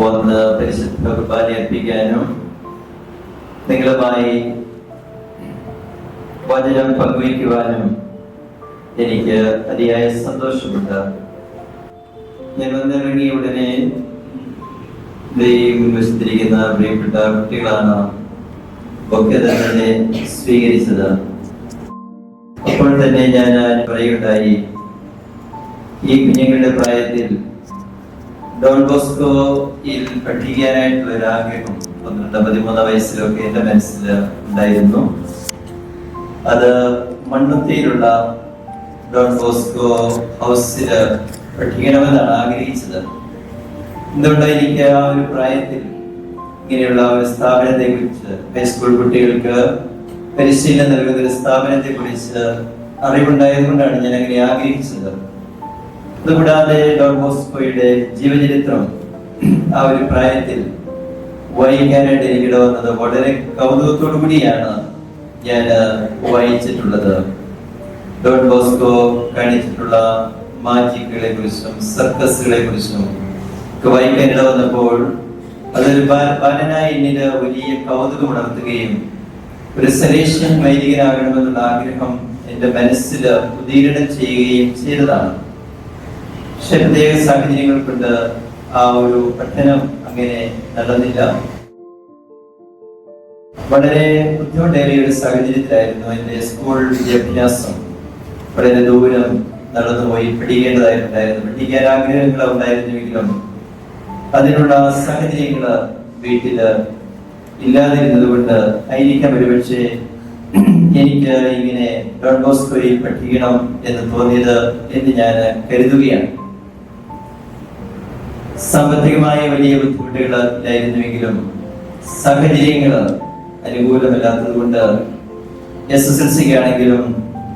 വന്ന് പരിശുദ്ധ കുർബാന അർപ്പിക്കാനും നിങ്ങളുമായി വചനം പങ്കുവയ്ക്കുവാനും എനിക്ക് അതിയായ സന്തോഷമുണ്ട്. ഞാൻ വന്നിറങ്ങിയ ഉടനെ വിശുദ്ധിരിക്കുന്ന പ്രിയപ്പെട്ട കുട്ടികളാണ് ഒക്കെ തന്നെ സ്വീകരിച്ചത്. അപ്പോൾ തന്നെ ഞാൻ പറയുകയുണ്ടായി. ഈ കുഞ്ഞുങ്ങളുടെ പ്രായത്തിൽ ഡോൺ ബോസ്കോയിൽ പഠിക്കാനായിട്ടുള്ള ഒരു ആഗ്രഹം പന്ത്രണ്ട് പതിമൂന്ന് വയസ്സിലൊക്കെ എന്റെ മനസ്സിൽ ഉണ്ടായിരുന്നു. അത് മണ്ണുത്തിയിലുള്ള ഡോൺ ബോസ്കോ ഹൗസിൽ പഠിക്കണമെന്നാണ് ആഗ്രഹിച്ചത്. എന്തുകൊണ്ട് എനിക്ക് ആ ഒരു പ്രായത്തിൽ ഇങ്ങനെയുള്ള ഒരു സ്ഥാപനത്തെ കുറിച്ച് ഹൈസ്കൂൾ കുട്ടികൾക്ക് പരിശീലനം നൽകുന്ന ഒരു സ്ഥാപനത്തെ കുറിച്ച് അറിവുണ്ടായതുകൊണ്ടാണ് ഞാൻ അങ്ങനെ ആഗ്രഹിച്ചത്. അതുകൂടാതെ ഡോൺ ബോസ്കോയുടെ ജീവചരിത്രം ആ ഒരു പ്രായത്തിൽ വായിക്കാനായിട്ട് എനിക്കിട വന്നത് വളരെ കൗതുകത്തോടു കൂടിയാണ് ഞാൻ വായിച്ചിട്ടുള്ളത്. ഡോൺ ബോസ്കോ കാണിച്ചിട്ടുള്ള മാജിക്കുകളെ കുറിച്ചും സർക്കസുകളെ കുറിച്ചും ഇട വന്നപ്പോൾ അതൊരു ബാലനായി എന്നിന് വലിയ കൗതുകം ഉണർത്തുകയും ഒരു സലേഷ്യൻ വൈദികനാകണമെന്നുള്ള ആഗ്രഹം എന്റെ മനസ്സിൽ ഉദീരണം ചെയ്യുകയും ചെയ്തതാണ്. പക്ഷെ പ്രത്യേക സാഹചര്യങ്ങൾ കൊണ്ട് ആ ഒരു പഠനം അങ്ങനെ നടന്നില്ല. വളരെ ബുദ്ധിമുട്ടേറിയ ഒരു സാഹചര്യത്തിലായിരുന്നു എന്റെ സ്കൂൾ വിദ്യാഭ്യാസം. വളരെ ദൂരം നടന്നുപോയി പഠിക്കേണ്ടതായിട്ടുണ്ടായിരുന്നു. പഠിക്കാൻ ആഗ്രഹങ്ങൾ ഉണ്ടായിരുന്നുവെങ്കിലും അതിനുള്ള സാഹചര്യങ്ങൾ വീട്ടിൽ ഇല്ലാതിരുന്നത് കൊണ്ട് ആയിരിക്കാം ഒരുപക്ഷെ എനിക്ക് ഇങ്ങനെ ഡോൺ ബോസ്കോയിൽ പഠിക്കണം എന്ന് തോന്നിയത് എന്ന് ഞാൻ കരുതുകയാണ്. സാമ്പത്തികമായ വലിയ ബുദ്ധിമുട്ടുകൾ ഇല്ലായിരുന്നുവെങ്കിലും സാഹചര്യങ്ങൾ അനുകൂലമല്ലാത്തത് കൊണ്ട് എസ് എസ് എൽ സിക്ക് ആണെങ്കിലും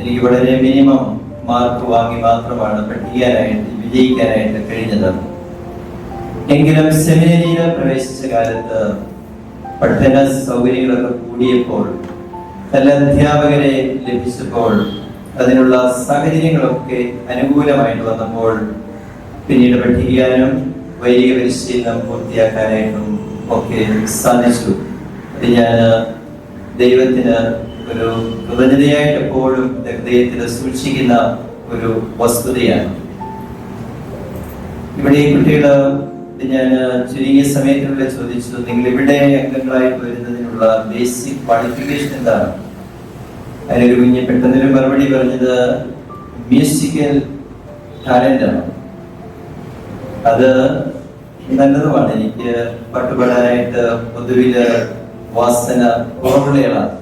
എനിക്ക് വളരെ മിനിമം മാർക്ക് വാങ്ങി മാത്രമാണ് പഠിക്കാനായിട്ട് വിജയിക്കാനായിട്ട് കഴിഞ്ഞത്. എങ്കിലും സെമിനറിയിൽ പ്രവേശിച്ച കാലത്ത് പഠന സൗകര്യങ്ങളൊക്കെ കൂടിയപ്പോൾ നല്ല അധ്യാപകരെ ലഭിച്ചപ്പോൾ അതിനുള്ള സാഹചര്യങ്ങളൊക്കെ അനുകൂലമായിട്ട് വന്നപ്പോൾ പിന്നീട് പഠിക്കാനും വൈദിക പരിശീലനം പൂർത്തിയാക്കാനായിട്ടും ഒക്കെ സാധിച്ചു. അത് ഞാൻ ദൈവത്തിന് ഒരു കൃതജ്ഞതയായിട്ട് എപ്പോഴും ഹൃദയത്തിന് സൂക്ഷിക്കുന്ന ഒരു വസ്തുതയാണ്. ഇവിടെ ഈ കുട്ടികൾ ഞാൻ ചുരുങ്ങിയ സമയത്തിനുള്ളിൽ ചോദിച്ചു നിങ്ങൾ ഇവിടെ അംഗങ്ങളായിട്ട് വരുന്നതിനുള്ള ബേസിക് ക്വാളിഫിക്കേഷൻ എന്താണ്? അതിനൊരു കുഞ്ഞ് പെട്ടെന്നൊരു മറുപടി പറഞ്ഞത് മ്യൂസിക്കൽ ടാലന്റ് ആണ്. അത് നല്ലതുമാണ് എനിക്ക് പാട്ടുപാടാനായിട്ട് പൊതുവിൽ വാസന ഓർമ്മകളാണ്.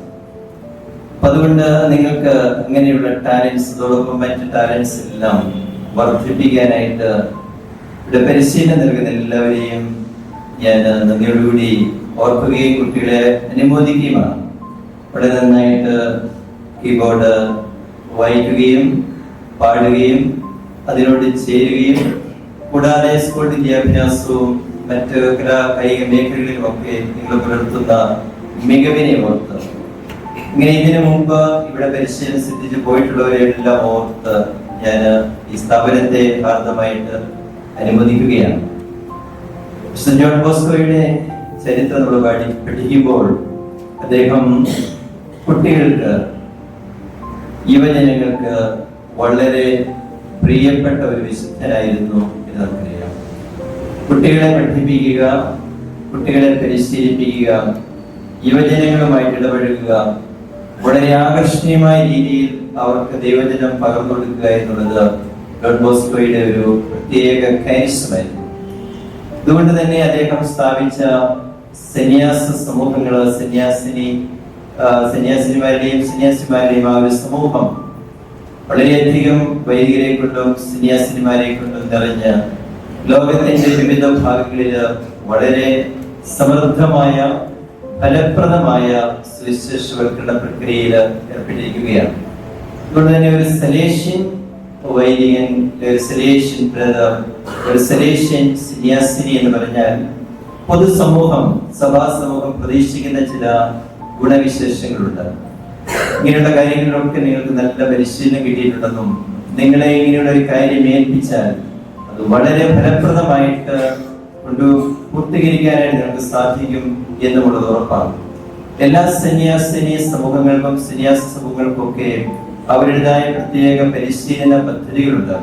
അപ്പൊ അതുകൊണ്ട് നിങ്ങൾക്ക് ഇങ്ങനെയുള്ള ടാലൻസ് അതോടൊപ്പം മറ്റ് ടാലൻസ് എല്ലാം വർദ്ധിപ്പിക്കാനായിട്ട് ഇവിടെ പരിശീലനം നൽകുന്ന എല്ലാവരെയും ഞാൻ നന്ദിയോടുകൂടി ഓർക്കുകയും കുട്ടികളെ അനുമോദിക്കുകയുമാണ്. വളരെ നന്നായിട്ട് കീബോർഡ് വായിക്കുകയും പാടുകയും അതിനോട് ചേരുകയും കൂടാതെ സ്കൂൾ വിദ്യാഭ്യാസവും മറ്റ് കലാ കായിക മേഖലകളിലുമൊക്കെ നിങ്ങൾ പുലർത്തുന്ന മികവിനെ ഓർത്ത്. ഇങ്ങനെ ഇതിനു മുമ്പ് ഇവിടെ പരിശീലനം സിദ്ധിച്ച് പോയിട്ടുള്ളവരെല്ലാം ഓർത്ത് ഞാൻ ഈ സ്ഥാപനത്തെ ഭാരതമായിട്ട് അനുവദിക്കുകയാണ് ജോൺ ബോസ്കോയുടെ ചരിത്രം നമ്മൾ പഠി പഠിക്കുമ്പോൾ അദ്ദേഹം കുട്ടികൾക്ക് യുവജനങ്ങൾക്ക് വളരെ പ്രിയപ്പെട്ട ഒരു വിശുദ്ധനായിരുന്നു. നമുക്കറിയാം കുട്ടികളെ പഠിപ്പിക്കുക കുട്ടികളെ പരിശീലിപ്പിക്കുക യുവജനങ്ങളുമായിട്ട് ഇടപഴകുക വളരെ ആകർഷണീയമായ രീതിയിൽ അവർക്ക് ദൈവജനം പകർന്നു കൊടുക്കുക എന്നുള്ളത് ഡോൺ ബോസ്കോയുടെ ഒരു പ്രത്യേക കൈശമായിരുന്നു അതുകൊണ്ട് തന്നെ അദ്ദേഹം സ്ഥാപിച്ച സന്യാസ സമൂഹങ്ങൾ സന്യാസിനി സന്യാസിനിമാരുടെയും സന്യാസിമാരുടെയും ആ ഒരു സമൂഹം വളരെയധികം വൈദികരെ കൊണ്ടും സന്യാസിനിമാരെ കൊണ്ടും നിറഞ്ഞ ലോകത്തിന്റെ വിവിധ ഭാഗങ്ങളിൽ വളരെ സമൃദ്ധമായ ഫലപ്രദമായ സുവിശേഷവൽക്കരണ പ്രക്രിയയിൽ ഏർപ്പെട്ടിരിക്കുകയാണ്. അതുകൊണ്ട് തന്നെ ഒരു സലേഷ്യൻ വൈദികൻ ഒരു സലേഷ്യൻ ബ്രദർ ഒരു സലേഷ്യൻ സന്യാസിനി എന്ന് പറഞ്ഞാൽ പൊതുസമൂഹം സഭാ സമൂഹം പ്രതീക്ഷിക്കുന്ന ചില ഗുണവിശേഷങ്ങളുണ്ട്. ഇങ്ങനെയുള്ള കാര്യങ്ങളിലൊക്കെ നിങ്ങൾക്ക് നല്ല പരിശീലനം കിട്ടിയിട്ടുണ്ടെന്നും നിങ്ങളെ ഇങ്ങനെയുള്ള ഒരു കാര്യം ഏൽപ്പിച്ചാൽ അത് വളരെ ഫലപ്രദമായിട്ട് കൊണ്ട് പൂർത്തീകരിക്കാനായിട്ട് നിങ്ങൾക്ക് സാധിക്കും എന്നുള്ളത് ഉറപ്പാണ് എല്ലാ സന്യാസിനി സമൂഹങ്ങൾക്കും സന്യാസ സമൂഹങ്ങൾക്കൊക്കെ അവരുടേതായ പ്രത്യേക പരിശീലന പദ്ധതികളുണ്ട്.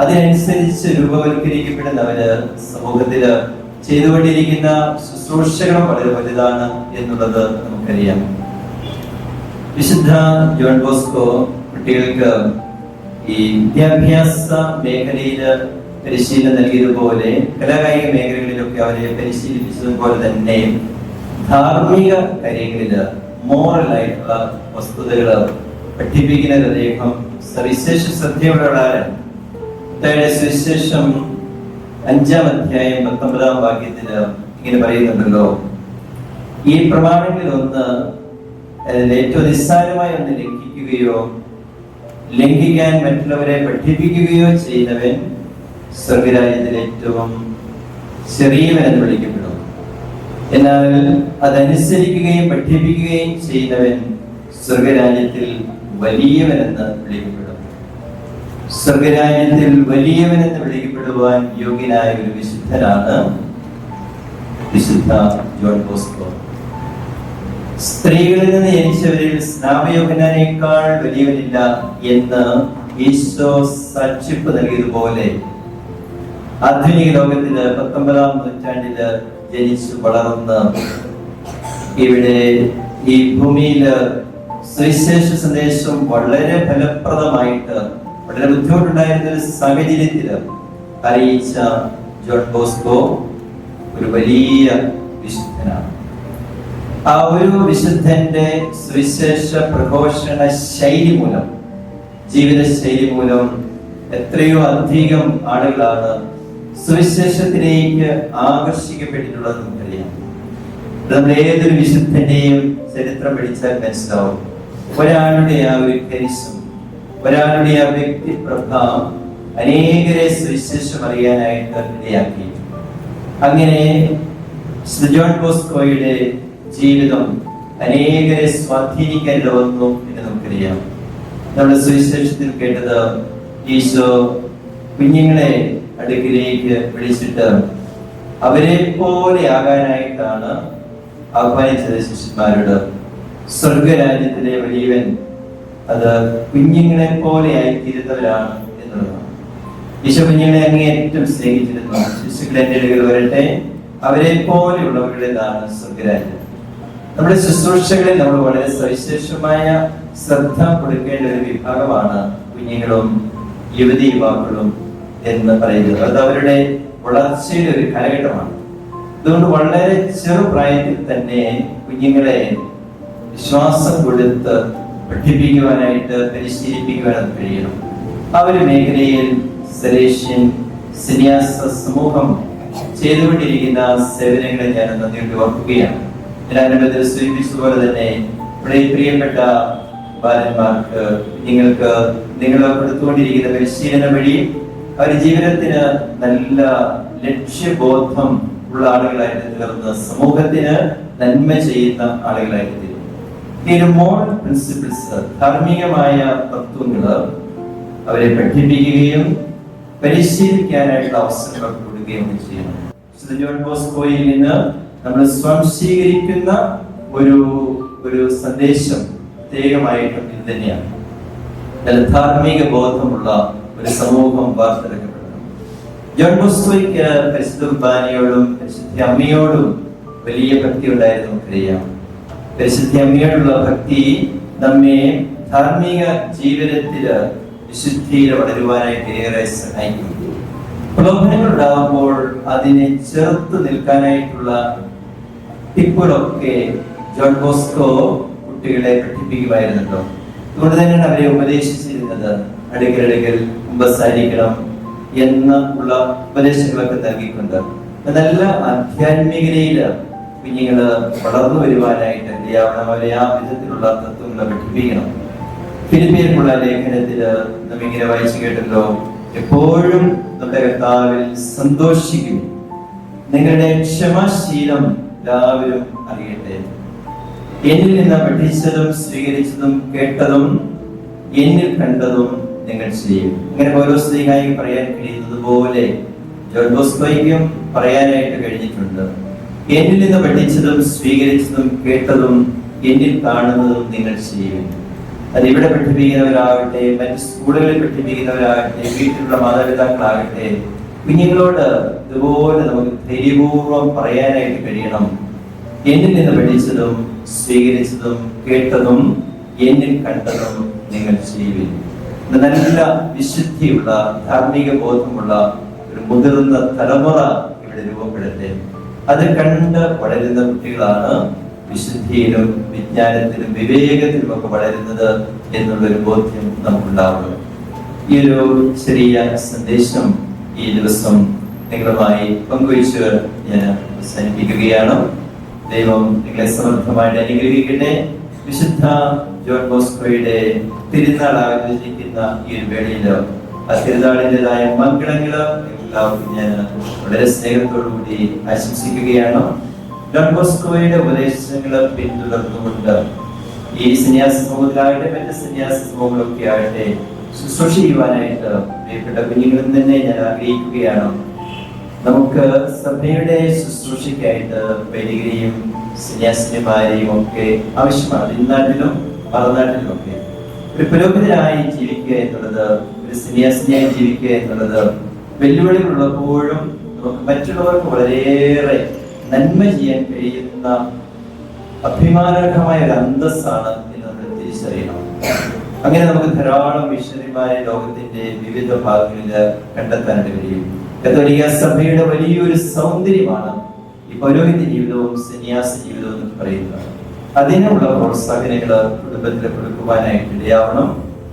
അതിനനുസരിച്ച് രൂപവൽക്കരിക്കപ്പെടുന്നവര് സമൂഹത്തിൽ ചെയ്തുകൊണ്ടിരിക്കുന്ന ശുശ്രൂഷകളും വളരെ വലുതാണ് എന്നുള്ളത് നമുക്കറിയാം. വിശുദ്ധ ജോൺ ബോസ്കോ കുട്ടികൾക്ക് ഈ വിദ്യാഭ്യാസ മേഖലയിൽ പരിശീലനം നൽകിയതുപോലെ കലാകായിക മേഖലകളിലൊക്കെ അവരെ പരിശീലിപ്പിച്ചതുപോലെ തന്നെ ധാർമ്മിക കാര്യങ്ങളിൽ മോറൽ ആയിട്ടുള്ള വസ്തുതകൾ പഠിപ്പിക്കുന്നത് അദ്ദേഹം സവിശേഷ ശ്രദ്ധയുള്ളവരാണ് സുവിശേഷം അഞ്ചാം അധ്യായം പത്തൊമ്പതാം വാക്യത്തിൽ ഇങ്ങനെ പറയുന്നുണ്ടല്ലോ. ഈ പ്രമാണങ്ങളിൽ ഒന്ന് ഏറ്റവും നിസ്സാരമായി ഒന്ന് ലംഘിക്കുകയോ ലംഘിക്കാൻ മറ്റുള്ളവരെ പഠിപ്പിക്കുകയോ ചെയ്തവൻ സ്വർഗരാജ്യത്തിൽ ഏറ്റവും ചെറിയവൻ എന്ന് വിളിക്കപ്പെടും എന്നാൽ അതനുസരിക്കുകയും പഠിപ്പിക്കുകയും ചെയ്തവൻ സ്വർഗരാജ്യത്തിൽ വലിയവൻ എന്ന് വിളിക്കപ്പെടും സ്വർഗരാജ്യത്തിൽ വലിയവൻ എന്ന് വിളിക്കപ്പെടുവാൻ യോഗ്യനായ ഒരു വിശുദ്ധനാണ് വിശുദ്ധ ജോൺ ബോസ്കോ. സ്ത്രീകളിൽ നിന്ന് ജനിച്ചവരിൽ സ്നാപയോഗനേക്കാൾ വലിയവരില്ല എന്ന് ഈശോ സച്ചിപ്പ് നൽകിയതുപോലെ ആധുനിക ലോകത്തിൽ പത്തൊമ്പതാം നൂറ്റാണ്ടിൽ ജനിച്ചു വളർന്ന് ഇവിടെ ഈ ഭൂമിയിൽ സുവിശേഷ സന്ദേശം വളരെ ഫലപ്രദമായിട്ട് വളരെ ബുദ്ധിമുട്ടുണ്ടായിരുന്ന ഒരു സാഹചര്യത്തിൽ അറിയിച്ച ജോൺ ബോസ്കോ ഒരു വലിയ വിശുദ്ധനാണ്. ആ ഒരു വിശുദ്ധന്റെ സുവിശേഷ പ്രഘോഷണ ശൈലി മൂലം ജീവിത ശൈലി മൂലം എത്രയോ അധികം ആളുകളാണ് സുവിശേഷത്തിലേക്ക് ആകർഷിക്കപ്പെട്ടിട്ടുള്ളത് നമുക്കറിയാം. നമ്മൾ ഏതൊരു വിശുദ്ധന്റെയും ചരിത്രം പഠിച്ചാൽ മനസ്സിലാവും. ഒരാളുടെ ആ ഒരു കരിശം ഒരാളുടെ ആ വ്യക്തി പ്രഭാവം അനേകരെ സുവിശേഷം അറിയാനായിട്ട് ഇടയാക്കി അങ്ങനെ ജോൺ ബോസ്കോയുടെ ജീവിതം അനേകരെ സ്വാധീനിക്കേണ്ടി വന്നു എന്ന് നമുക്കറിയാം. നമ്മുടെ സുവിശേഷത്തിൽ കേട്ടത് ഈശോ കുഞ്ഞുങ്ങളെ അടുക്കിലേക്ക് വിളിച്ചിട്ട് അവരെ പോലെ ആകാനായിട്ടാണ് ആഹ്വാനിച്ചത് ശിഷ്യന്മാരോട്. സ്വർഗരാജ്യത്തിലെ വലിയവൻ അത് കുഞ്ഞുങ്ങളെ പോലെ ആയിത്തീരുന്നവരാണ് എന്നുള്ളതാണ്. ഈശോ കുഞ്ഞുങ്ങളെ അങ്ങേയറ്റം സ്നേഹിച്ചിരുന്നു. എന്റെ അടുക്കൽ വരട്ടെ. അവരെ പോലെയുള്ളവരുടെ സ്വർഗരാജ്യം. നമ്മുടെ ശുശ്രൂഷകളിൽ നമ്മൾ വളരെ സവിശേഷമായ ശ്രദ്ധ കൊടുക്കേണ്ട ഒരു വിഭാഗമാണ് കുഞ്ഞുങ്ങളും യുവതി യുവാക്കളും എന്ന് പറയുന്നത്. അത് അവരുടെ വളർച്ചയുടെ ഒരു കാലഘട്ടമാണ്. അതുകൊണ്ട് വളരെ ചെറുപ്രായത്തിൽ തന്നെ കുഞ്ഞുങ്ങളെ വിശ്വാസം കൊടുത്ത് പഠിപ്പിക്കുവാനായിട്ട് പരിശീലിപ്പിക്കുവാനും കഴിയണം. ആ ഒരു മേഖലയിൽ സലേഷ്യൻ സന്യാസ സമൂഹം ചെയ്തുകൊണ്ടിരിക്കുന്ന സേവനങ്ങളെ ഞാൻ നന്ദി ഓർക്കുകയാണ്. ഞാനത് സൂചിപ്പിച്ചതുപോലെ തന്നെ പ്രിയപ്പെട്ട ബാലന്മാർക്ക് നിങ്ങൾക്ക് നിങ്ങൾ കൊടുത്തുകൊണ്ടിരിക്കുന്ന പരിശീലനം വഴി അവരുടെ ജീവിതത്തിന് നല്ല ലക്ഷ്യബോധം ഉള്ള ആളുകളായിട്ട് തീർന്ന് സമൂഹത്തിന് നന്മ ചെയ്യുന്ന ആളുകളായിട്ട് തീരും മോറൽ പ്രിൻസിപ്പിൾസ് ധാർമ്മികമായ തത്വങ്ങൾ അവരെ പഠിപ്പിക്കുകയും പരിശീലിക്കാനായിട്ടുള്ള അവസരങ്ങൾ കൊടുക്കുകയും ചെയ്യണം. ജോൺ ബോസ്കോയിൽ നിന്ന് നമ്മൾ സ്വാംശീകരിക്കുന്ന ഒരു ഒരു സന്ദേശം പ്രത്യേകമായിട്ടും ഇത് തന്നെയാണ്. ധാർമ്മിക ബോധമുള്ള ഒരു സമൂഹം വാർത്തെടുക്കപ്പെടുന്നു. ജോൺ പരിശുദ്ധ അമ്മയോടും വലിയ ഭക്തി ഉണ്ടായിരുന്നു നമുക്കറിയാം. പരിശുദ്ധ അമ്മയോടുള്ള ഭക്തി നമ്മെ ധാർമ്മിക ജീവിതത്തിൽ വിശുദ്ധിയിൽ വളരുവാനായിട്ട് ഏറെ സഹായിക്കുന്നു. പ്രലോഭനങ്ങൾ ഉണ്ടാകുമ്പോൾ അതിനെ ചെറുത്ത് നിൽക്കാനായിട്ടുള്ള ടിപ്പുകളൊക്കെ ജോൺ ബോസ്കോ കുട്ടികളെ പഠിപ്പിക്കുമായിരുന്നല്ലോ അതുകൊണ്ട് തന്നെയാണ് അവരെ ഉപദേശിച്ചിരുന്നത്. അടുക്കലടുക്കൽ കുമ്പസാരിക്കണം എന്ന് ഉള്ള ഉപദേശങ്ങളൊക്കെ നൽകിക്കൊണ്ട്. നല്ല ആധ്യാത്മികതയിൽ കുഞ്ഞുങ്ങൾ വളർന്നു വരുവാനായിട്ട് എന്ത് അവരെ ആ വിധത്തിലുള്ള തത്വങ്ങളെ പഠിപ്പിക്കണം. ഫിലിപ്പിയർക്കുള്ള ലേഖനത്തിൽ നമ്മിങ്ങനെ വായിച്ചു കേട്ടല്ലോ എപ്പോഴും നമ്മുടെ കർത്താവിൽ സന്തോഷിക്കും. നിങ്ങളുടെ ക്ഷമാശീലം എല്ലാവരും അറിയട്ടെ. എന്നിൽ നിന്ന് പഠിച്ചതും സ്വീകരിച്ചതും കേട്ടതും എന്നിൽ കണ്ടതും നിങ്ങൾ ചെയ്യും. ഇങ്ങനെ ഓരോ സ്ത്രീകായി പറയാൻ കഴിയുന്നത് പോലെ പറയാനായിട്ട് കഴിഞ്ഞിട്ടുണ്ട്. എന്നിൽ നിന്ന് പഠിച്ചതും സ്വീകരിച്ചതും കേട്ടതും എന്നിൽ കാണുന്നതും നിങ്ങൾ ചെയ്യും. അത് ഇവിടെ പഠിപ്പിക്കുന്നവരാകട്ടെ മറ്റ് സ്കൂളുകളിൽ പഠിപ്പിക്കുന്നവരാകട്ടെ വീട്ടിലുള്ള മാതാപിതാക്കളാകട്ടെ കുഞ്ഞുങ്ങളോട് ഇതുപോലെ നമുക്ക് ധൈര്യപൂർവം പറയാനായിട്ട് കഴിയണം. എന്നിൽ നിന്ന് പഠിച്ചതും സ്വീകരിച്ചതും കേട്ടതും എന്നിൽ കണ്ടതും നിങ്ങൾ ചെയ്യുവിൻ. നല്ല വിശുദ്ധിയുള്ള ധാർമ്മിക ബോധമുള്ള ഒരു മുതിർന്ന തലമുറ ഇവിടെ രൂപപ്പെടട്ടെ അത് കണ്ട് വളരുന്ന കുട്ടികളാണ് വിശുദ്ധിയിലും വിജ്ഞാനത്തിലും വിവേകത്തിലും ഒക്കെ വളരുന്നത് എന്നുള്ളൊരു ബോധ്യം നമുക്കുണ്ടാവുന്നത് ഈ ഒരു ചെറിയ സന്ദേശം ഈ ദിവസം നിങ്ങളുമായി പങ്കുവച്ച് ഞാൻ അവസാനിപ്പിക്കുകയാണ്. ദൈവം നിങ്ങളെ സമർത്ഥമായിട്ട് അനുഗ്രഹിക്കട്ടെ. വിശുദ്ധ ജോൺ ബോസ്കോയുടെ തിരുനാൾ ആഘോഷിക്കുന്ന ഈ ഒരു വേളയിൽ ആ തിരുനാളിന്റെതായ മംഗളങ്ങൾ എല്ലാവർക്കും ഞാൻ വളരെ സ്നേഹത്തോടുകൂടി ആശംസിക്കുകയാണ്. ഡോൺ ബോസ്കോയുടെ ഉപദേശങ്ങൾ പിന്തുടർന്നുകൊണ്ട് ഈ സന്യാസ സമൂഹത്തിലാകട്ടെ മറ്റ് സന്യാസ സമൂഹങ്ങളൊക്കെ ആകട്ടെ ശുശ്രൂഷ ചെയ്യുവാനായിട്ട് പ്രിയപ്പെട്ട കുഞ്ഞുങ്ങളിൽ തന്നെ ഞാൻ ആഗ്രഹിക്കുകയാണ്. നമുക്ക് സഭയുടെ ശുശ്രൂഷയ്ക്കായിട്ട് വൈദികരെയും സന്യാസിനിമാരെയും ഒക്കെ ആവശ്യമാണ്. ഇന്നാട്ടിലും മറുനാട്ടിലും ഒക്കെ. ഒരു പുരോഗതിയായി ജീവിക്കുക എന്നുള്ളത് ഒരു സന്യാസിനിയായി ജീവിക്കുക എന്നുള്ളത് വെല്ലുവിളികളുള്ളപ്പോഴും നമുക്ക് മറ്റുള്ളവർക്ക് വളരെയേറെ നന്മ ചെയ്യാൻ കഴിയുന്ന അഭിമാനകരമായ ഒരു അന്തസ്സാണ് എന്ന് നമ്മൾ തിരിച്ചറിയണം. അങ്ങനെ നമുക്ക് ധാരാളം മിഷണറിമാരെ ലോകത്തിന്റെ വിവിധ ഭാഗങ്ങളിൽ കണ്ടെത്താനായിട്ട് കഴിയും. കത്തോലിക്ക സഭയുടെ വലിയൊരു സൗന്ദര്യമാണ് ഈ പൗരോഹിത്യ ജീവിതവും സന്യാസ ജീവിതവും എന്ന് പറയുന്നത്. അതിനുള്ള പ്രോത്സാഹനങ്ങൾ കുടുംബത്തിൽ കൊടുക്കുവാനായിട്ട് ഇടയാവണം.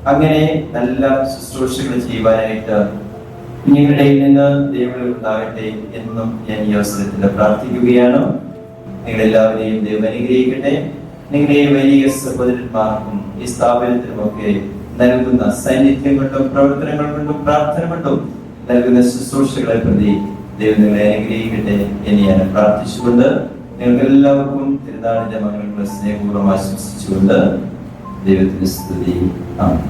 അങ്ങനെ നല്ല ശുശ്രൂഷകൾ ചെയ്യുവാനായിട്ട് നിങ്ങളുടെ നിന്ന് ദൈവങ്ങൾ ഉണ്ടാകട്ടെ എന്നും ഞാൻ ഈ അവസരത്തിൽ പ്രാർത്ഥിക്കുകയാണ്. നിങ്ങളെല്ലാവരെയും ദൈവം അനുഗ്രഹിക്കട്ടെ. നിങ്ങളെ വലിയ സഹോദരന്മാർക്കും ഈ സ്ഥാപനത്തിനുമൊക്കെ നൽകുന്ന സാന്നിധ്യം കൊണ്ടും പ്രവർത്തനങ്ങൾ കൊണ്ടും പ്രാർത്ഥന കൊണ്ടും നൽകുന്ന ശുശ്രൂഷകളെ പ്രതി ദൈവം നിങ്ങളെ അനുഗ്രഹിക്കട്ടെ എന്ന് ഞാൻ പ്രാർത്ഥിച്ചുകൊണ്ട് നിങ്ങൾക്ക് എല്ലാവർക്കും തിരുനാളിന്റെ മകളുടെ സ്നേഹപൂർവം ആശംസിച്ചുകൊണ്ട് ദൈവത്തിന് സ്തുതി. ആണ്